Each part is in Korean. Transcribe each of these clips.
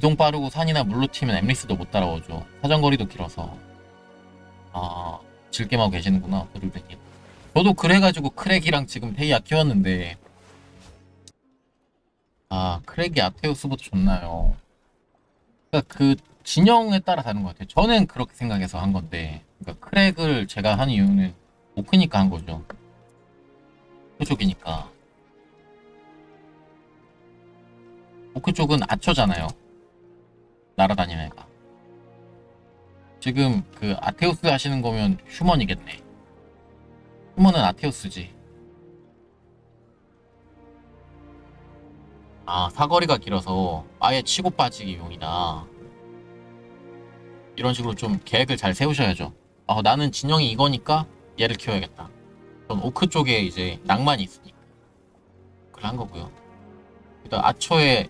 이동 빠르고 산이나 물로 튀면 엠리스도 못 따라오죠. 사정거리도 길어서. 아, 즐겜 하고 계시는구나, 브루드님. 저도 그래가지고 크랙이랑 지금 테이아 키웠는데, 아, 크랙이 아테우스보다 좋나요? 그러니까 그 진영에 따라 다른 것 같아요. 저는 그렇게 생각해서 한 건데, 그러니까 크랙을 제가 한 이유는 오크니까 한 거죠. 오크 쪽이니까. 오크 쪽은 아처잖아요. 날아다니는 애가. 지금 그 아테우스 하시는 거면 휴먼이겠네. 휴먼은 아테우스지. 아, 사거리가 길어서 아예 치고 빠지기 용이다. 이런 식으로 좀 계획을 잘 세우셔야죠. 아, 나는 진영이 이거니까 얘를 키워야겠다. 전 오크 쪽에 이제 낭만이 있으니까. 그걸 한 거고요. 일단 아초에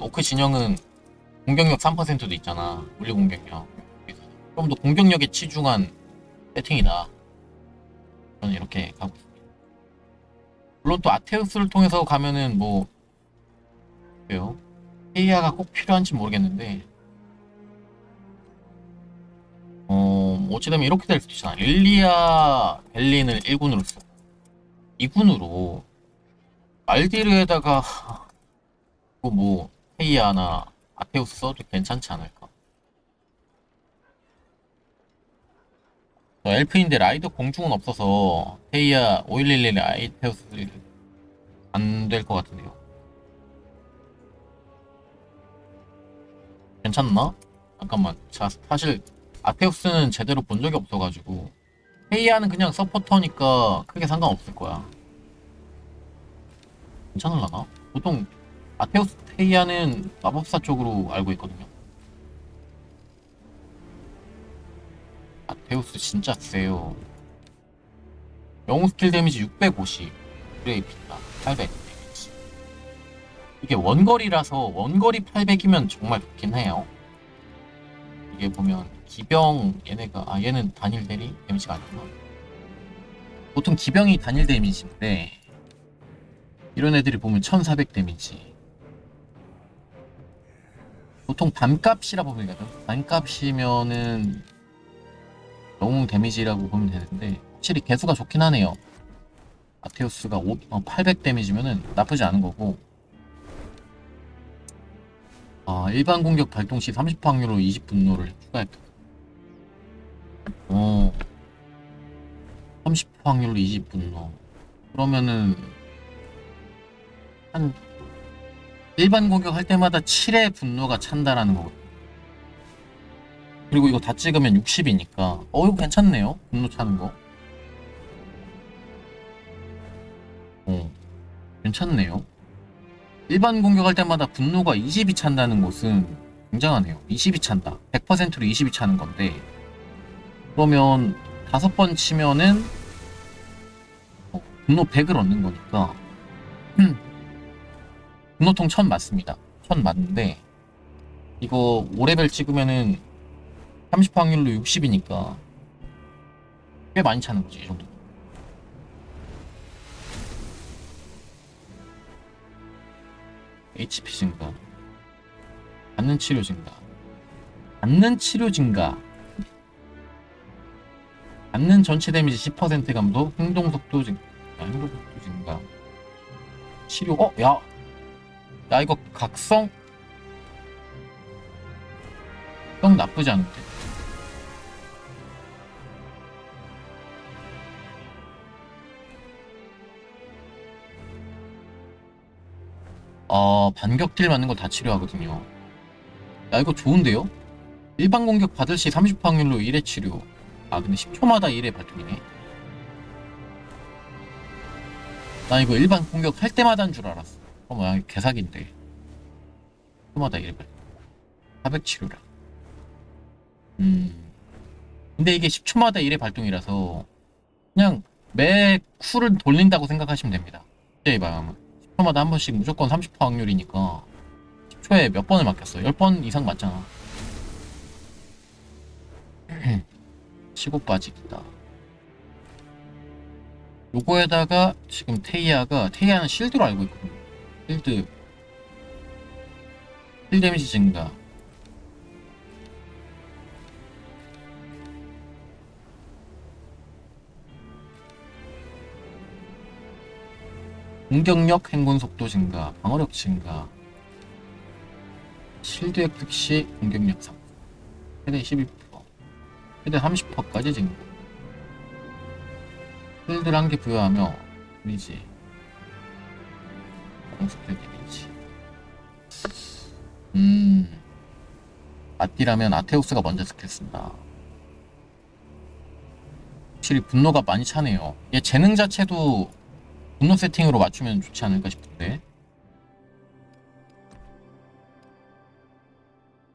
오크 진영은 공격력 3%도 있잖아. 물리 공격력. 좀 더 공격력에 치중한 세팅이다. 저는 이렇게 가고 있습니다. 물론 또 아테우스를 통해서 가면은 뭐 그래요. 헤이아가 꼭 필요한지 모르겠는데 어 어찌되면 이렇게 될 수도 있잖아. 릴리아 벨린을 1군으로 쓰고 2군으로 말디르에다가 뭐 헤이아나 아테우스 써도 괜찮지 않을까? 저 엘프인데 라이더 공중은 없어서 헤이아 511 아이테우스 안 될 것 같은데요. 괜찮나? 잠깐만. 자, 사실 아테우스는 제대로 본 적이 없어가지고 헤이아는 그냥 서포터니까 크게 상관없을 거야. 괜찮을라나? 보통 아테우스 헤이아는 마법사 쪽으로 알고 있거든요. 아테우스 진짜 세요. 영웅 스킬 데미지 650. 브레이피다. 800 데미지. 이게 원거리라서 원거리 800이면 정말 좋긴 해요. 이게 보면 기병 얘네가 아 얘는 단일 대리 데미지가 아니구나. 보통 기병이 단일 데미지인데 이런 애들이 보면 1400 데미지. 보통 반값이라 보면 되거든. 반값이면은 영웅 데미지라고 보면 되는데 확실히 개수가 좋긴 하네요. 아테우스가 5, 어, 800 데미지면은 나쁘지 않은 거고 아 일반 공격 발동 시 30% 확률로 20 분노를 추가했다. 어, 30% 확률로 20 분노. 그러면은 한 일반 공격할 때마다 7의 분노가 찬다라는 거거든. 그리고 이거 다 찍으면 60이니까 어 이거 괜찮네요. 분노 차는 거. 어, 괜찮네요. 일반 공격할 때마다 분노가 20이 찬다는 것은 굉장하네요. 20이 찬다. 100%로 20이 차는 건데 그러면 다섯 번 치면은 어, 분노 100을 얻는 거니까 분노통 1000 맞습니다. 1000 맞는데 이거 5레벨 찍으면은 30 확률로 60이니까 꽤 많이 차는 거지 이 정도. HP 증가, 받는 치료 증가, 받는 치료 증가, 받는 전체 데미지 10% 감도, 행동 속도 증가, 행동 속도 증가, 치료. 어, 야, 야 이거 각성? 형 나쁘지 않은데. 어, 반격 딜 맞는 걸다 치료하거든요. 야, 이거 좋은데요? 일반 공격 받을 시 30% 확률로 1회 치료. 아, 근데 10초마다 1회 발동이네. 나 이거 일반 공격 할 때마다 한줄 알았어. 어, 뭐야, 개사기인데. 10초마다 1회 발동. 400 치료라. 음. 근데 이게 10초마다 1회 발동이라서 그냥 매 쿨을 돌린다고 생각하시면 됩니다. 제 마음은. 10초마다 한 번씩 무조건 30% 확률이니까 10초에 몇 번을 맞겠어? 10번 이상 맞잖아. 치고 빠지기다. 요거에다가 지금 테이아가 테이아는 실드로 알고 있거든요. 실드 힐 데미지 증가 공격력, 행군 속도 증가, 방어력 증가, 실드 획득 시 공격력 3, 최대 12%, 최대 30%까지 증가. 필드를 한개 부여하며 데미지, 공속대 데미지. 음, 아띠라면 아테우스가 먼저 스킬 쓴다. 확실히 분노가 많이 차네요. 얘 재능 자체도 분노 세팅으로 맞추면 좋지 않을까 싶은데.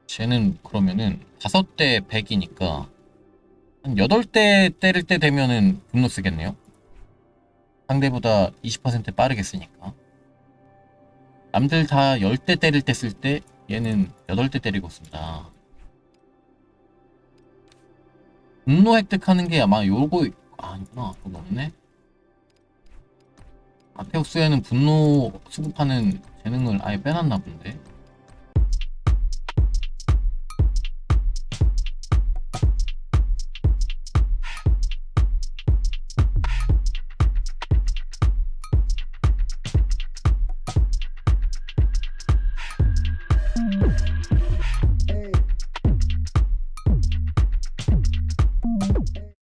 쟤는 그러면은 다섯 대 100이니까 한 여덟 대 때릴 때 되면은 분노 쓰겠네요. 상대보다 20% 빠르게 쓰니까. 남들 다 10대 때릴 때 쓸 때 얘는 8대 때리고 쓴다. 분노 획득하는 게 아마 요거 아, 아니구나. 그거 없네. 아테우스에는 분노 수급하는 재능을 아예 빼놨나 본데.